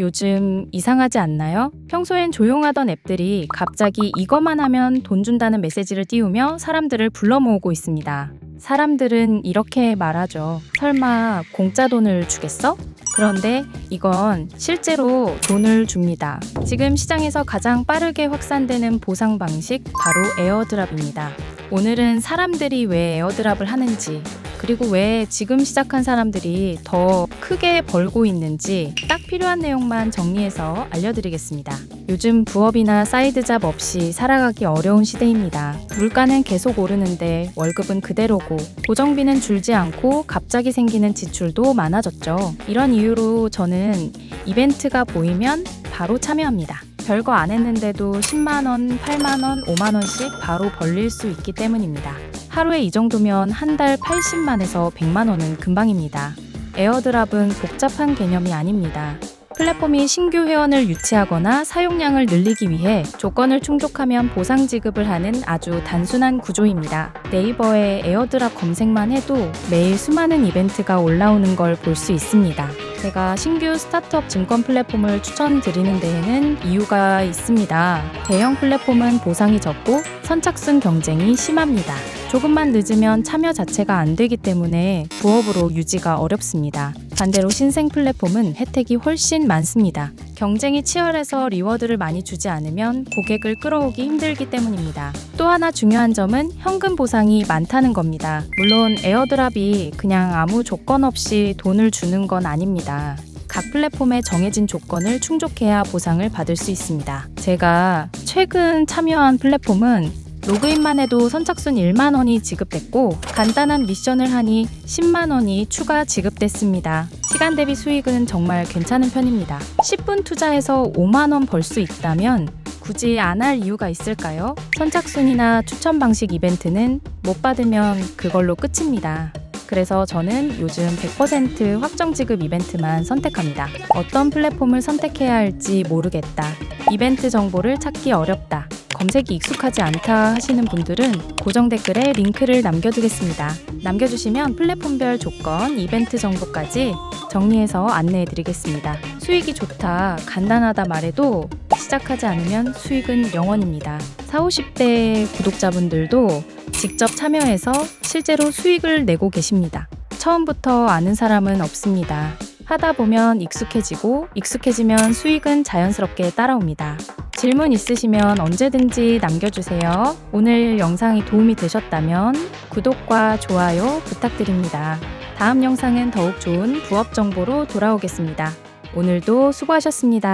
요즘 이상하지 않나요? 평소엔 조용하던 앱들이 갑자기 이것만 하면 돈 준다는 메시지를 띄우며 사람들을 불러 모으고 있습니다. 사람들은 이렇게 말하죠. 설마 공짜 돈을 주겠어? 그런데 이건 실제로 돈을 줍니다. 지금 시장에서 가장 빠르게 확산되는 보상 방식 바로 에어드랍입니다. 오늘은 사람들이 왜 에어드랍을 하는지 그리고 왜 지금 시작한 사람들이 더 크게 벌고 있는지 딱 필요한 내용만 정리해서 알려드리겠습니다. 요즘 부업이나 사이드 잡 없이 살아가기 어려운 시대입니다. 물가는 계속 오르는데 월급은 그대로고 고정비는 줄지 않고 갑자기 생기는 지출도 많아졌죠. 이런 이유로 저는 이벤트가 보이면 바로 참여합니다. 별거 안 했는데도 10만원, 8만원, 5만원씩 바로 벌릴 수 있기 때문입니다. 하루에 이 정도면 한 달 80만에서 100만 원은 금방입니다. 에어드랍은 복잡한 개념이 아닙니다. 플랫폼이 신규 회원을 유치하거나 사용량을 늘리기 위해 조건을 충족하면 보상 지급을 하는 아주 단순한 구조입니다. 네이버에 에어드랍 검색만 해도 매일 수많은 이벤트가 올라오는 걸 볼 수 있습니다. 제가 신규 스타트업 증권 플랫폼을 추천드리는 데에는 이유가 있습니다. 대형 플랫폼은 보상이 적고 선착순 경쟁이 심합니다. 조금만 늦으면 참여 자체가 안 되기 때문에 부업으로 유지가 어렵습니다. 반대로 신생 플랫폼은 혜택이 훨씬 많습니다. 경쟁이 치열해서 리워드를 많이 주지 않으면 고객을 끌어오기 힘들기 때문입니다. 또 하나 중요한 점은 현금 보상이 많다는 겁니다. 물론 에어드랍이 그냥 아무 조건 없이 돈을 주는 건 아닙니다. 각 플랫폼에 정해진 조건을 충족해야 보상을 받을 수 있습니다. 제가 최근 참여한 플랫폼은 로그인만 해도 선착순 1만 원이 지급됐고 간단한 미션을 하니 10만 원이 추가 지급됐습니다. 시간 대비 수익은 정말 괜찮은 편입니다. 10분 투자해서 5만 원 벌 수 있다면 굳이 안 할 이유가 있을까요? 선착순이나 추천 방식 이벤트는 못 받으면 그걸로 끝입니다. 그래서 저는 요즘 100% 확정 지급 이벤트만 선택합니다. 어떤 플랫폼을 선택해야 할지 모르겠다. 이벤트 정보를 찾기 어렵다. 검색이 익숙하지 않다 하시는 분들은 고정 댓글에 링크를 남겨두겠습니다. 남겨주시면 플랫폼별 조건, 이벤트 정보까지 정리해서 안내해 드리겠습니다. 수익이 좋다, 간단하다 말해도 시작하지 않으면 수익은 영원입니다. 4, 50대 구독자분들도 직접 참여해서 실제로 수익을 내고 계십니다. 처음부터 아는 사람은 없습니다. 하다 보면 익숙해지고 익숙해지면 수익은 자연스럽게 따라옵니다. 질문 있으시면 언제든지 남겨주세요. 오늘 영상이 도움이 되셨다면 구독과 좋아요 부탁드립니다. 다음 영상은 더욱 좋은 부업 정보로 돌아오겠습니다. 오늘도 수고하셨습니다.